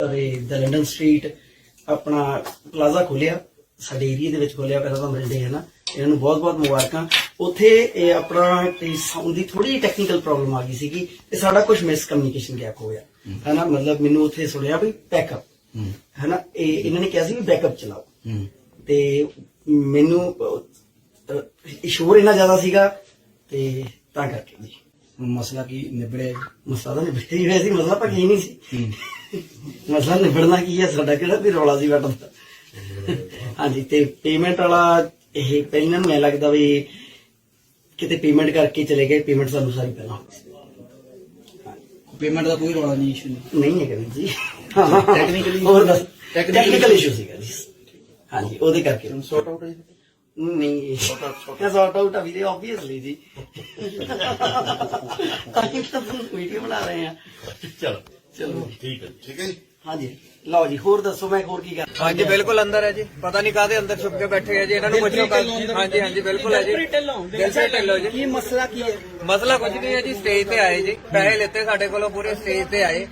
ਤੇ the London street ਆਪਣਾ plaza ਖੋਲਿਆ ਸਾਡੇ ਏਰੀਆ ਦੇ ਵਿੱਚ ਖੋਲਿਆ ਪਹਿਲਾਂ ਤਾਂ ਮਿਲਦੇ ਹੈ ਨਾ। ਇਹਨਾਂ ਨੂੰ ਬਹੁਤ-ਬਹੁਤ ਮੁਬਾਰਕਾਂ। ਉੱਥੇ ਇਹ ਆਪਣਾ ਸਾਊਂਡ ਦੀ ਥੋੜੀ ਟੈਕਨੀਕਲ ਪ੍ਰੋਬਲਮ ਆ ਗਈ ਸੀਗੀ ਤੇ ਸਾਡਾ ਕੁਝ ਮਿਸ ਕਮਿਊਨੀਕੇਸ਼ਨ ਗੈਪ ਹੋ ਗਿਆ। ਹੈ। ਨਾ ਮਤਲਬ ਮੈਨੂੰ ਉੱਥੇ ਸੁਣਿਆ ਵੀ ਬੈਕਅਪ ਹੈ। ਨਾ ਇਹ ਇਹਨਾਂ ਨੇ ਕਿਹਾ ਸੀ ਵੀ ਬੈਕਅਪ ਚਲਾਓ। ਤੇ ਮੈਨੂੰ ਇਸ਼ੂਰ ਇਹਨਾਂ ਜ਼ਿਆਦਾ ਸੀਗਾ ਤੇ ਤਾਂ ਕਰਕੇ। ਜੀ ਮਸਲਾ ਕੀ ਨਿਬੜਿਆ ਮਸਲਾ ਤਾਂ ਨਿਬੜਿਆ ਹੀ ਹੋਇਆ ਸੀ ਮਸਲਾ ਤਾਂ ਕੀ ਨਹੀਂ ਸੀ। ਮਸਲਾ ਨਿਬੜਨਾ ਕੀ ਹੈ? ਸਾਡਾ ਕਿਹੜਾ ਵੀ ਰੌਲਾ ਸੀ ਬਟਨ ਹਾਂਜੀ ਤੇ ਪੇਮੈਂਟ ਵਾਲਾ ਇਹ ਪਹਿਲਾਂ ਨੂੰ ਐ ਲੱਗਦਾ ਵੀ ਕਿਤੇ ਪੇਮੈਂਟ ਕਰਕੇ ਚਲੇ ਗਏ ਪੇਮੈਂਟ ਸਾਨੂੰ ਸਾਰੀ ਪਹਿਲਾਂ। ਪੇਮੈਂਟ ਦਾ ਕੋਈ ਰੌਲਾ ਨਹੀਂ ਇਸ਼ੂ ਨਹੀਂ। ਹੈ ਕਵੀ ਜੀ। Technically- ਹੋਰ ਟੈਕਨੀਕਲ ਇਸ਼ੂ ਸੀਗਾ ਜੀ। ਹਾਂਜੀ ਉਹਦੇ ਕਰਕੇ। ਸੌਟ ਆਊਟ ਹੈ ਨਹੀਂ। ਸੌਟ ਆਊਟ ਆ ਵੀਰੇ ਆਬਵੀਅਸਲੀ ਜੀ। ਤਾਂ ਹੀ ਤਾਂ ਵੀਡੀਓ ਬਣਾ ਰਹੇ ਆ ਚਲੋ। ਚਲੋ। ਠੀਕ ਹੈ ਠੀਕ ਹੈ ਜੀ? ਹਾਂਜੀ। ਲਓ ਜੀ ਹੋਰ ਦੱਸੋ ਮੈਂ ਹੋਰ ਕੀ ਕਰ? ਹਾਂਜੀ ਬਿਲਕੁਲ ਅੰਦਰ ਹੈ ਜੀ। ਪਤਾ ਨਹੀਂ ਕਾਹਦੇ ਅੰਦਰ ਛੁਪ ਕੇ ਬੈਠੇ ਹੈ ਜੀ। ਇਹਨਾਂ ਨੂੰ ਪੁੱਛੋ ਹਾਂਜੀ ਹਾਂਜੀ ਬਿਲਕੁਲ ਹੈ ਜੀ। ਦਿਲਪ੍ਰੀਤ ਢਿੱਲੋਂ ਜੀ। ਕੀ ਮਸਲਾ ਕੀ ਹੈ? ਮਸਲਾ ਕੁਝ ਨਹੀਂ ਹੈ ਜੀ ਸਟੇਜ ਤੇ ਆਏ ਜੀ। ਪੈਸੇ ਲਿੱਤੇ ਸਾਡੇ ਕੋਲੋਂ ਪੂਰੇ ਸਟੇਜ ਤੇ ਆਏ।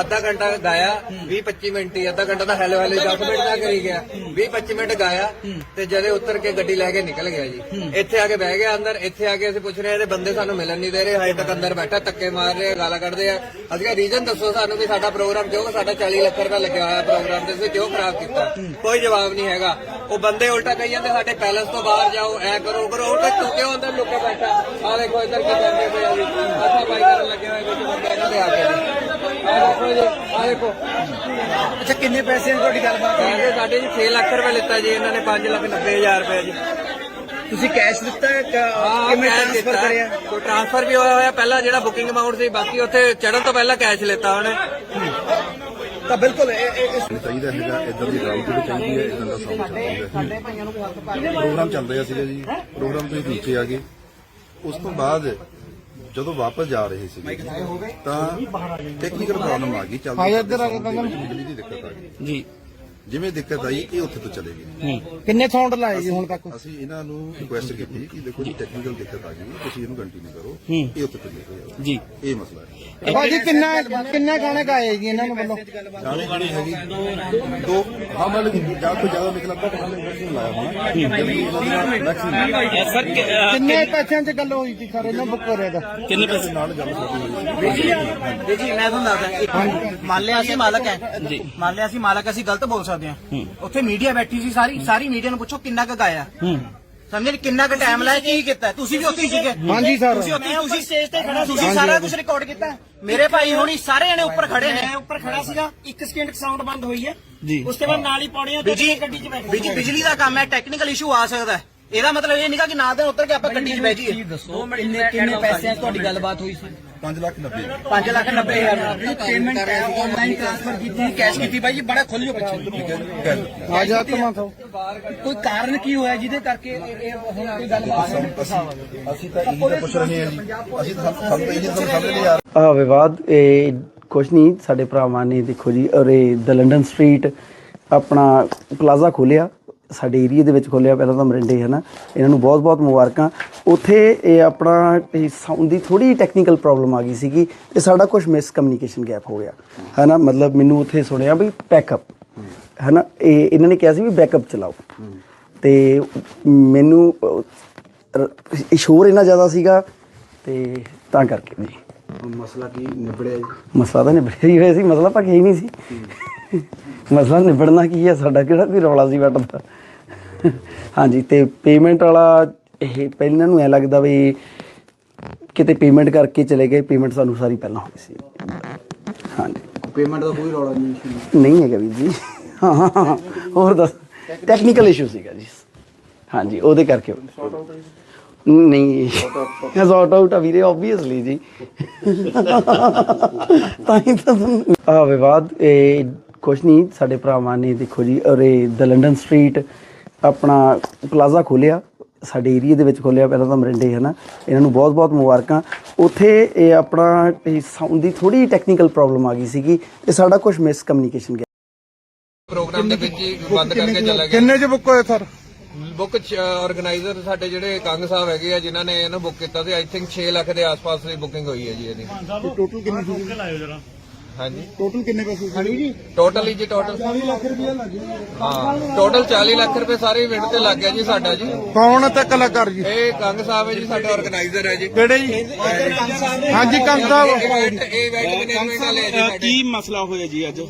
ਅੱਧਾ ਘੰਟਾ ਗਾਇਆ 20 25 ਮਿੰਟ ਹੀ ਅੱਧਾ ਘੰਟਾ ਤਾਂ ਹੈਲੋ ਹੈਲੋ 10 ਮਿੰਟ ਦਾ ਕਰੀ ਗਿਆ। 20 25 ਮਿੰਟ ਗਾਇਆ ਤੇ ਜਦੇ ਉੱਤਰ ਕੇ ਗੱਡੀ ਲੈ ਕੇ ਨਿਕਲ ਗਿਆ ਜੀ। ਇੱਥੇ ਆ ਕੇ ਬਹਿ ਗਿਆ ਅੰਦਰ ਇੱਥੇ ਆ ਕੇ ਅਸੀਂ ਪੁੱਛ ਰਹੇ ਹਾਂ ਇਹਦੇ ਬੰਦੇ ਸਾਨੂੰ ਮਿਲਣ ਨਹੀਂ ਦੇ ਰਹੇ ਹਜੇ ਤੱਕ ਅੰਦਰ ਬੈਠਾ ਧੱਕੇ ਮਾਰ ਰਹੇ ਆ, ਗਾਲਾਂ ਕੱਢਦੇ ਆ। ਅਸੀਂ ਕਿਹਾ ਰੀਜ਼ਨ ਦੱਸੋ ਸਾਨੂੰ ਵੀ ਸਾਡਾ ਪ੍ਰੋਗਰਾਮ ਕਿਉਂ ਸਾਡਾ 40 ਲੱਖ ਰੁਪਏ ਲੱਗਿਆ ਹੋਇਆ ਪ੍ਰੋਗਰਾਮ ਤੇ ਤੁਸੀਂ ਕਿਉਂ ਖਰਾਬ ਕੀਤਾ। ਕੋਈ ਜਵਾਬ ਨਹੀਂ ਹੈਗਾ। ਉਹ ਬੰਦੇ ਉਲਟਾ ਕਹੀ ਜਾਂਦੇ ਸਾਡੇ ਪੈਲਸ ਤੋਂ ਬਾਹਰ ਜਾਓ ਐ ਕਰੋ ਉਹ ਕਰੋ ਉਲਟਾ ਤੂੰ ਕਿਉਂ ਅੰਦਰ ਲੁੱਕੇ ਬੈਠਾ? ਆ ਦੇਖੋ ਇੱਧਰ ਕੀ ਕਰਦੇ ਪਏ ਆ ਜੀ ਅੱਛਾ ਬਾਈ ਕਰਨ ਲੱਗੇ ਹੋਏ ਕੁਝ ਬੰਦੇ ਇਹਨਾਂ ਦੇ ਆ ਕੇ ਜੀ ਆ ਦੇਖੋ ਜੀ ਆ ਦੇਖੋ। ਅੱਛਾ ਕਿੰਨੇ ਪੈਸੇ ਦੀ ਤੁਹਾਡੀ ਗੱਲਬਾਤ? ਕਹਿੰਦੇ ਸਾਡੇ ਜੀ 6 ਲੱਖ ਰੁਪਏ ਲਿੱਤਾ ਜੀ ਇਹਨਾਂ ਨੇ 5 ਲੱਖ 90 ਹਜ਼ਾਰ ਰੁਪਏ ਜੀ। ਤੁਸੀਂ ਕੈਸ਼ ਦਿੱਤਾ ਹੈ ਹਾਂ, ਕਿਵੇਂ ਟ੍ਰਾਂਸਫਰ ਦਿੱਤਾ। ਕਰਿਆ? ਕੋਈ ਟ੍ਰਾਂਸਫਰ ਵੀ ਹੋਇਆ ਹੋਇਆ ਪਹਿਲਾਂ ਜਿਹੜਾ ਬੁਕਿੰਗ ਅਮਾਉਂਟ ਸੀ ਬਾਕੀ ਉੱਥੇ ਚੜਨ ਤੋਂ ਪਹਿਲਾਂ ਕੈਸ਼ ਲਿੱਤਾ ਉਹਨੇ। ਤਾਂ ਬਿਲਕੁਲ ਇਹ- ਇਹ- ਇਸ- ਚਾਹੀਦਾ ਹੈਗਾ ਇਦਾਂ ਦੀ ਗਰਾਊਂਡ ਜਿਹੜੀ ਚਾਹੀਦੀ ਹੈ ਇਦਾਂ ਦਾ ਸਾਊਂਡ ਚਾਹੀਦਾ ਪ੍ਰੋਗਰਾਮ ਚੱਲ ਰਿਹਾ ਸੀਗਾ ਜੀ? ਪ੍ਰੋਗਰਾਮ ਤੋਂ ਹੀ ਨੀਚੇ ਆ ਗਏ ਉਸ ਤੋਂ ਬਾਅਦ ਜਦੋਂ ਵਾਪਸ ਜਾ ਰਹੇ ਸੀ ਤਾਂ ਟੈਕਨੀਕਲ ਪ੍ਰੋਬਲਮ ਆ ਗਈ ਚੱਲਦੀ ਬਿਜਲੀ ਦੀ ਦਿੱਕਤ ਆ ਗਈ। ਜੀ। ਜਿਵੇਂ ਦਿੱਕਤ ਆਈ ਇਹ ਉੱਥੇ ਤੋਂ ਚਲੇ ਗਏ। ਕਿੰਨੇ ਸਾਊਂਡ ਲਾਏ ਜੀ ਹੁਣ ਤੱਕ? ਅਸੀਂ ਇਹਨਾਂ ਨੂੰ ਰਿਕੁਐਸਟ ਕੀਤੀ ਕਿ ਦੇਖੋ ਜੀ ਟੈਕਨੀਕਲ ਦਿੱਕਤ ਆ ਗਈ ਤੁਸੀਂ ਇਹਨੂੰ ਕੰਟੀਨਿਊ ਕਰੋ। ਇਹ ਉੱਥੇ ਤੋਂ ਜਾਓ ਜੀ। ਇਹ ਮਸਲਾ ਹੈ। ਭਾਜੀ ਕਿੰਨਾ ਕਿੰਨਾ ਗਾਣੇ ਗਾਏ ਜੀ ਇਹਨਾਂ ਨੂੰ ਵੱਲੋਂ? ਗਾਣੇ ਗਾਣੇ ਹੈਗੀ ਦੋ ਹਾਂ ਮਤਲਬ ਕਿ ਜ਼ਿਆਦਾ ਤੋਂ ਜ਼ਿਆਦਾ ਨਿਕਲ ਅੱਧਾ ਘੰਟਾ ਮੈਕਸਿਮਮ ਲਾਇਆ ਹੋਣਾ। ਸਰ ਕਿੰਨੇ ਪੈਸਿਆਂ 'ਚ ਗੱਲ ਹੋਈ ਸੀ ਸਰ ਇਹਨਾਂ ਬੁੱਕ ਕਰਿਆ ਦਾ? ਕਿੰਨੇ ਪੈਸੇ? ਨਾਲ ਗੱਲ ਹੋਈ ਜੀ ਜੀ ਮੈਂ ਤੁਹਾਨੂੰ ਦੱਸਦਾ ਇੱਕ ਮੰਨ ਲਿਆ ਅਸੀਂ ਮਾਲਕ ਹੈ। ਜੀ। ਮੰਨ ਲਿਆ ਅਸੀਂ ਮਾਲਕ ਅਸੀਂ ਗਲਤ ਬੋਲ ਸਕਦੇ ਹਾਂ। ਉੱਥੇ ਮੀਡੀਆ ਬੈਠੀ ਸੀ ਸਾਰੀ ਸਾਰੀ ਮੀਡੀਆ ਨੂੰ ਪੁੱਛੋ ਕਿੰਨਾ ਕੁ ਗਾਇਆ। ਸਮਝੇ? ਕਿੰਨਾ ਕੁ ਟਾਈਮ ਲਾਇਆ ਕੀ ਕੀਤਾ। ਤੁਸੀਂ ਵੀ ਉੱਥੇ ਹੀ ਸੀਗੇ। ਹਾਂਜੀ ਸਰ। ਤੁਸੀਂ ਉੱਥੇ ਤੁਸੀਂ ਸਟੇਜ ਤੇ ਖੜਾ ਤੁਸੀਂ ਸਾਰਾ ਕੁਝ ਰਿਕਾਰਡ ਕੀਤਾ। ਮੇਰੇ ਭਾਈ ਹੋਣੀ ਸਾਰੇ ਜਣੇ ਉੱਪਰ ਖੜੇ ਨੇ। ਮੈਂ ਉੱਪਰ ਖੜਾ ਸੀਗਾ। ਇੱਕ ਸਕਿੰਟ ਸਾਊਂਡ ਬੰਦ ਹੋਈ ਹੈ। ਜੀ। ਉਸ ਤੋਂ ਬਾਅਦ ਨਾਲ ਹੀ ਪੌੜੀਆਂ ਤੇ ਗੱਡੀ 'ਚ ਬੈਠੇ ਬਿਜਲੀ ਬਿਜਲੀ ਦਾ ਕੰਮ ਹੈ ਟੈਕਨੀਕਲ ਇਸ਼ੂ ਆ ਸਕਦਾ ਹੈ। ਇਹਦਾ ਮਤਲਬ ਇਹ ਨਹੀਂਗਾ ਕਿ ਨਾ ਤੇ ਉੱਤਰ ਕੇ ਆਪਾਂ ਗੱਡੀ 'ਚ ਬਹਿ ਜਾਈਏ। ਦੱਸੋ। ਕਿੰਨੇ 'ਚ ਤੁਹਾਡੀ ਗੱਲਬਾਤ ਹੋਈ ਸੀ? 5 ਲੱਖ 90 5 ਲੱਖ 90 ਹਜ਼ਾਰ। ਪੇਮੈਂਟ ਆਨਲਾਈਨ ਟ੍ਰਾਂਸਫਰ ਕੀਤੀ ਕੈਸ਼ ਕੀਤੀ ਬਾਈ ਜੀ ਬੜਾ ਖੁੱਲ ਜੋ ਪਿੱਛੇ। ਆ ਜਾ ਤਮਾ ਕੋਈ ਕਾਰਨ ਕੀ ਹੋਇਆ ਜਿਹਦੇ ਕਰਕੇ ਇਹ ਇਹ ਹੁਣ ਕੋਈ ਗੱਲਬਾਤ ਅਸੀਂ ਅਸੀਂ ਤਾਂ ਇਹੀ ਤਾਂ ਪੁੱਛ ਰਹੇ ਹਾਂ ਜੀ। ਅਸੀਂ ਤਾਂ ਸਾਨੂੰ ਤਾਂ ਇਹੀ ਤਾਂ ਸਮਝ ਨਹੀਂ ਆ। ਆ ਵਿਵਾਦ ਇਹ ਕੁਛ ਨਹੀਂ ਸਾਡੇ ਭਰਾਵਾਂ ਨੇ ਦੇਖੋ ਜੀ ਔਰ ਇਹ ਦ ਲੰਡਨ ਸਟਰੀਟ ਆਪਣਾ ਪਲਾਜ਼ਾ ਖੋਲਿਆ ਸਾਡੇ ਏਰੀਆ ਦੇ ਵਿੱਚ ਖੋਲਿਆ ਪਹਿਲਾਂ ਤਾਂ ਮਰਿੰਡੇ ਹੈ ਨਾ ਇਹਨਾਂ ਨੂੰ ਬਹੁਤ-ਬਹੁਤ ਮੁਬਾਰਕਾਂ। ਉੱਥੇ ਇਹ ਆਪਣਾ ਸਾਊਂਡ ਦੀ ਥੋੜੀ ਟੈਕਨੀਕਲ ਪ੍ਰੋਬਲਮ ਆ ਗਈ ਸੀਗੀ ਤੇ ਸਾਡਾ ਕੁਝ ਮਿਸ ਕਮਿਊਨੀਕੇਸ਼ਨ ਗੈਪ ਹੋ ਗਿਆ। ਹੈ ਨਾ ਮਤਲਬ ਮੈਨੂੰ ਉੱਥੇ ਸੁਣਿਆ ਵੀ ਬੈਕਅਪ ਹੈ ਨਾ ਇਹ ਇਹਨਾਂ ਨੇ ਕਿਹਾ ਸੀ ਵੀ ਬੈਕਅਪ ਚਲਾਓ। ਤੇ ਮੈਨੂੰ ਇਸ਼ੂਰ ਇਹਨਾਂ ਜ਼ਿਆਦਾ ਸੀਗਾ ਤੇ ਤਾਂ ਕਰਕੇ ਜੀ ਮਸਲਾ ਕੀ ਨਿਬੜਿਆ ਜੀ? ਮਸਲਾ ਤਾਂ ਨਿਬੜਿਆ ਹੀ ਹੋਇਆ ਸੀ ਮਸਲਾ ਤਾਂ ਕੀ ਨਹੀਂ ਸੀ। ਮਸਲਾ ਨਿਬੜਨਾ ਕੀ ਹੈ ਸਾਡਾ ਕਿਹੜਾ ਵੀ ਰੌਲਾ ਸੀ ਬੈਠ ਦਾ ਹਾਂਜੀ ਤੇ ਪੇਮੈਂਟ ਵਾਲਾ ਇਹ ਪਹਿਲਾਂ ਨੂੰ ਐ ਲੱਗਦਾ ਵੀ ਕਿਤੇ ਪੇਮੈਂਟ ਕਰਕੇ ਚਲੇ ਗਏ ਪੇਮੈਂਟ ਸਾਨੂੰ ਸਾਰੀ ਪਹਿਲਾਂ ਹੋ ਗਈ ਸੀ। ਹਾਂਜੀ। ਪੇਮੈਂਟ ਦਾ ਕੋਈ ਰੌਲਾ ਨਹੀਂ ਇਸ਼ੂ ਨਹੀਂ ਹੈਗਾ ਵੀਰ ਜੀ। ਹਾਂ ਹੋਰ ਦੱਸ? ਟੈਕਨੀਕਲ ਇਸ਼ੂ ਸੀਗਾ ਜੀ। ਹਾਂਜੀ ਉਹਦੇ ਕਰਕੇ ਨਹੀਂ। ਸੌਟ ਆਊਟ ਆ ਵੀਰੇ ਆਬਵੀਅਸਲੀ ਜੀ। ਤਾਂ ਹੀ ਤਾਂ ਆ ਵਿਵਾਦ ਇਹ ਕੁਛ ਨਹੀਂ ਸਾਡੇ ਭਰਾਵਾਂ ਨੇ ਦੇਖੋ ਜੀ ਔਰ ਇਹ ਦ ਲੰਡਨ ਸਟਰੀਟ ਆਪਣਾ ਪਲਾਜ਼ਾ ਖੋਲਿਆ ਸਾਡੇ ਏਰੀਆ ਦੇ ਵਿੱਚ ਖੋਲਿਆ ਪਹਿਲਾਂ ਤਾਂ ਮਰਿੰਡੇ ਹੈ ਨਾ ਇਹਨਾਂ ਨੂੰ ਬਹੁਤ-ਬਹੁਤ ਮੁਬਾਰਕਾਂ। ਉੱਥੇ ਇਹ ਆਪਣਾ ਸਾਊਂਡ ਦੀ ਥੋੜੀ ਟੈਕਨੀਕਲ ਪ੍ਰੋਬਲਮ ਆ ਗਈ ਸੀਗੀ ਤੇ ਸਾਡਾ ਕੁਝ ਮਿਸ ਕਮਿਊਨੀਕੇਸ਼ਨ ਗਿਆ। ਪ੍ਰੋਗਰਾਮ ਦੇ ਵਿੱਚ ਹੀ ਬੰਦ ਕਰਕੇ ਚਲਾ ਗਿਆ ਕਿੰਨੇ 'ਚ ਬੁੱਕ ਹੋਏ ਸਰ? ਬੁੱਕ ਆਰਗੇਨਾਈਜ਼ਰ ਸਾਡੇ ਜਿਹੜੇ ਕੰਗ ਸਾਹਿਬ ਹੈਗੇ ਆ ਜਿਨ੍ਹਾਂ ਨੇ ਇਹਨੂੰ ਬੁੱਕ ਕੀਤਾ ਸੀ ਆਈ ਥਿੰਕ 6 ਲੱਖ ਦੇ ਆਸ-ਪਾਸ ਦੀ ਬੁਕਿੰਗ ਹੋਈ ਹੈ ਜੀ ਇਹਦੀ। ਹਾਂਜੀ। ਟੋਟਲ ਕਿੰਨੇ ਪੈਸੇ ਸੀ? ਜੀ ਟੋਟਲ ਹੀ ਜੀ ਟੋਟਲ 40 ਲੱਖ ਰੁਪਏ ਲੱਗ ਹਾਂ ਟੋਟਲ 40 ਲੱਖ ਰੁਪਏ ਸਾਰੇ ਇਵੈਂਟ ਤੇ ਲੱਗ ਗਿਆ ਜੀ ਸਾਡਾ ਜੀ। ਕੌਣ ਤੇ ਕਲਾਕਾਰ ਜੀ? ਇਹ ਕੰਗ ਸਾਹਿਬ ਹੈ ਜੀ ਸਾਡੇ ਆਰਗੇਨਾਈਜ਼ਰ ਹੈ ਜੀ। ਕਿਹੜੇ ਜੀ? ਹਾਂਜੀ ਕੰਗ ਸਾਹਿਬ। ਇਹ ਇਵੈਂਟ ਮੈਨੇਜਮੈਂਟ ਵਾਲੇ ਹੈ ਜੀ ਸਾਡੇ? ਕੀ ਮਸਲਾ ਹੋਇਆ ਜੀ ਅੱਜ?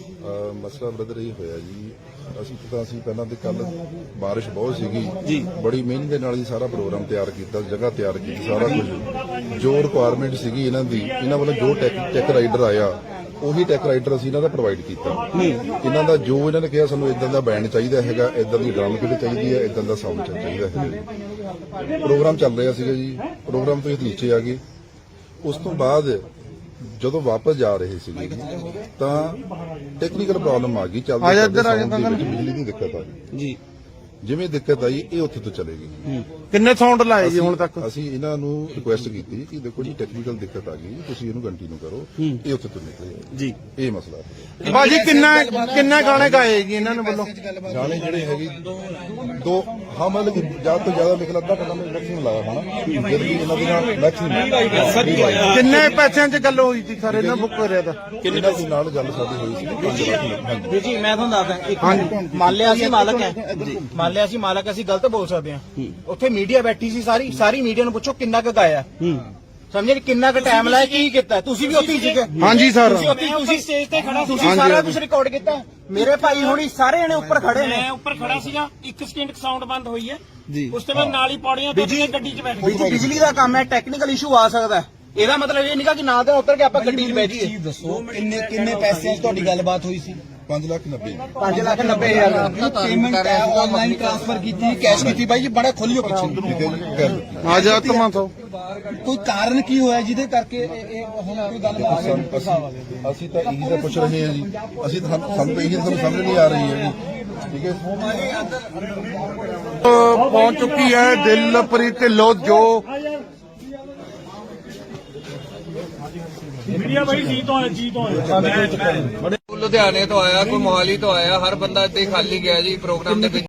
ਮਸਲਾ ਬ੍ਰਦਰ ਇਹ ਹੋਇਆ ਜੀ। ਅਸੀਂ ਤਾਂ ਅਸੀਂ ਪਹਿਲਾਂ ਤੇ ਕੱਲ ਬਾਰਿਸ਼ ਬਹੁਤ ਸੀਗੀ। ਜੀ। ਬੜੀ ਮਿਹਨਤ ਦੇ ਨਾਲ ਹੀ ਸਾਰਾ ਪ੍ਰੋਗਰਾਮ ਤਿਆਰ ਕੀਤਾ ਜਗ੍ਹਾ ਤਿਆਰ ਕੀਤੀ ਸਾਰਾ ਕੁਝ। ਜੋ ਰਿਕੁਆਇਰਮੈਂਟ ਸੀਗੀ ਇਹਨਾਂ ਦੀ ਇਹਨਾਂ ਵੱਲੋਂ ਜੋ ਟੈਕ ਟੈਕ ਰਾਈਡਰ ਆਇਆ ਉਹੀ ਟੈਕ ਰਾਈਡਰ ਅਸੀਂ ਇਹਨਾਂ ਦਾ ਪ੍ਰੋਵਾਈਡ ਕੀਤਾ। ਇਹਨਾਂ ਦਾ ਜੋ ਇਹਨਾਂ ਨੇ ਕਿਹਾ ਸਾਨੂੰ ਇਦਾਂ ਦਾ ਬੈਂਡ ਚਾਹੀਦਾ ਹੈਗਾ ਇਦਾਂ ਦੀ ਡਰਮ ਕਿਟ ਚਾਹੀਦੀ ਹੈ ਇਦਾਂ ਦਾ ਸਾਊਂਡ ਚਾਹੀਦਾ ਹੈ ਪ੍ਰੋਗਰਾਮ ਚੱਲ ਰਿਹਾ ਸੀਗਾ ਜੀ ਪ੍ਰੋਗਰਾਮ ਤੋਂ ਇਹ ਨੀਚੇ ਆ ਗਏ। ਉਸ ਤੋਂ ਬਾਅਦ ਜਦੋਂ ਵਾਪਸ ਜਾ ਰਹੇ ਸੀਗੇ ਤਾਂ ਟੈਕਨੀਕਲ ਪ੍ਰੋਬਲਮ ਆ ਗਈ ਚੱਲਦੇ ਬਿਜਲੀ ਦੀ ਦਿੱਕਤ ਆ ਗਈ। ਜੀ। ਜਿਵੇਂ ਦਿੱਕਤ ਆਈ ਇਹ ਉੱਥੇ ਤੋਂ ਚਲੇ ਗਈ। ਕਿੰਨੇ ਸਾਊਂਡ ਲਾਏ ਜੀ ਹੁਣ ਤੱਕ? ਅਸੀਂ ਇਹਨਾਂ ਨੂੰ ਰਿਕੁਐਸਟ ਕੀਤੀ ਕਿ ਦੇਖੋ ਜੀ ਟੈਕਨੀਕਲ ਦਿੱਕਤ ਆ ਗਈ ਤੁਸੀਂ ਇਹਨੂੰ ਕੰਟੀਨਿਊ ਕਰੋ। ਇਹ ਉੱਥੇ ਤੋਂ ਨਿਕਲੇ। ਜੀ। ਇਹ ਮਸਲਾ ਹੈ। ਬਾਜੀ ਕਿੰਨਾ ਕਿੰਨਾ ਗਾਣੇ ਗਾਏ ਜੀ ਇਹਨਾਂ ਨੇ ਵੱਲੋਂ? ਗਾਣੇ ਜਿਹੜੇ ਹੈਗੇ ਦੋ ਹਾਂ ਮਤਲਬ ਕਿ ਜ਼ਿਆਦਾ ਤੋਂ ਜ਼ਿਆਦਾ ਲਿਖ ਲੱਦਾ ਕਦਮ ਮੈਕਸਿਮਮ ਲਾਇਆ ਹੋਣਾ। ਜਦ ਇਹਨਾਂ ਦੇ ਨਾਲ ਮੈਕਸਿਮਮ ਕਿੰਨੇ ਪੈਸਿਆਂ 'ਚ ਗੱਲ ਹੋਈ ਸੀ ਸਰ ਇਹਨਾਂ ਬੁੱਕ ਕਰਿਆ ਤਾਂ? ਕਿੰਨੇ ਦੇ ਨਾਲ ਗੱਲ ਸਾਡੀ ਹੋਈ ਸੀ। 5 ਲੱਖ ਹਾਂਜੀ। ਵੀਰ ਜੀ ਮੈਂ ਤੁਹਾਨੂੰ ਦੱਸਦਾ ਇੱਕ ਮੰਨ ਲਿਆ ਅਸੀਂ ਮਾਲਕ ਹੈ। ਮੰਨ ਲਿਆ ਅਸੀਂ ਮਾਲਕ ਅਸੀਂ ਗਲਤ ਬੋਲ ਸਕਦੇ ਹਾਂ। ਉੱਥੇ ਮੀਡੀਆ ਬੈਠੀ ਸੀ ਸਾਰੀ ਸਾਰੀ ਮੀਡੀਆ ਨੂੰ ਪੁੱਛੋ ਕਿੰਨਾ ਕੁ ਗਾਇਆ। ਸਮਝੇ ਨੀ ਕਿੰਨਾ ਕੁ ਟਾਈਮ ਲਾਇਆ ਕੀ ਕੀਤਾ। ਤੁਸੀਂ ਵੀ ਉੱਥੇ ਹੀ ਸੀਗੇ। ਹਾਂਜੀ ਸਰ। ਤੁਸੀਂ ਉੱਥੇ ਤੁਸੀਂ ਸਟੇਜ ਤੇ ਖੜਾ ਤੁਸੀਂ ਸਾਰਾ ਕੁਝ ਰਿਕਾਰਡ ਕੀਤਾ। ਮੇਰੇ ਭਾਈ ਹੁਣੀ ਸਾਰੇ ਜਣੇ ਉੱਪਰ ਖੜੇ ਨੇ। ਮੈਂ ਉੱਪਰ ਖੜਾ ਸੀਗਾ ਇੱਕ ਸਕਿੰਟ ਸਾਊਂਡ ਬੰਦ ਹੋਈ ਹੈ। ਜੀ। ਉਸ ਤੋਂ ਬਾਅਦ ਨਾਲ ਹੀ ਪੌੜੀਆਂ ਤੋਂ ਕੇ ਗੱਡੀ 'ਚ ਬੈਠ। ਗਏ ਬਿਜਲੀ ਬਿਜਲੀ ਦਾ ਕੰਮ ਹੈ ਟੈਕਨੀਕਲ ਇਸ਼ੂ ਆ ਸਕਦਾ ਹੈ। ਇਹਦਾ ਮਤਲਬ ਇਹ ਨਹੀਂਗਾ ਕਿ ਨਾ ਤੇ ਉੱਤਰ ਕੇ ਆਪਾਂ ਗੱਡੀ 'ਚ ਬਹਿ ਜਾਈਏ ਦੱਸੋ ਕਿੰਨੇ ਕਿੰਨੇ ਪੈਸਿਆਂ 'ਚ ਤੁਹਾਡੀ ਗੱਲਬਾਤ ਹੋਈ ਸੀ? 5 ਲੱਖ 90 5 ਲੱਖ 90 ਹਜ਼ਾਰ। ਪੇਮੈਂਟ ਹੈ ਆਨਲਾਈਨ ਟ੍ਰਾਂਸਫਰ ਕੀਤੀ ਕੈਸ਼ ਕੀਤੀ ਬਾਈ ਜੀ ਬੜਾ ਖੋਲਿਓ ਪਿੱਛੇ। ਆ ਜਾ ਤਮਾ ਸੋ। ਕੋਈ ਕਾਰਨ ਕੀ ਹੋਇਆ ਜਿਹਦੇ ਕਰਕੇ ਇਹ ਇਹ ਹੁਣ ਕੋਈ ਗੱਲਬਾਤ ਅਸੀਂ ਅਸੀਂ ਤਾਂ ਇਹੀ ਤਾਂ ਪੁੱਛ ਰਹੇ ਹਾਂ ਜੀ। ਅਸੀਂ ਤਾਂ ਸਾਨੂੰ ਸਾਨੂੰ ਤਾਂ ਇਹੀ ਸਾਨੂੰ ਸਮਝ ਨਹੀਂ ਆ ਰਹੀ ਹੈ ਜੀ? ਠੀਕ ਹੈ ਪਹੁੰਚ ਚੁੱਕੀ ਹੈ ਦਿਲਪ੍ਰੀਤ ਢਿੱਲੋਂ ਜੋ ਮੀਡੀਆ ਬਾਈ ਜੀ ਤੋਂ ਆਇਆ ਜੀ ਤੋਂ ਆਇਆ। ਲੁਧਿਆਣੇ ਤੋਂ ਆਇਆ ਕੋਈ ਮੋਹਾਲੀ ਤੋਂ ਆਇਆ ਹਰ ਬੰਦਾ ਇੱਥੇ ਹੀ ਖਾਲੀ ਗਿਆ ਜੀ ਪ੍ਰੋਗਰਾਮ ਦੇ ਵਿੱਚ।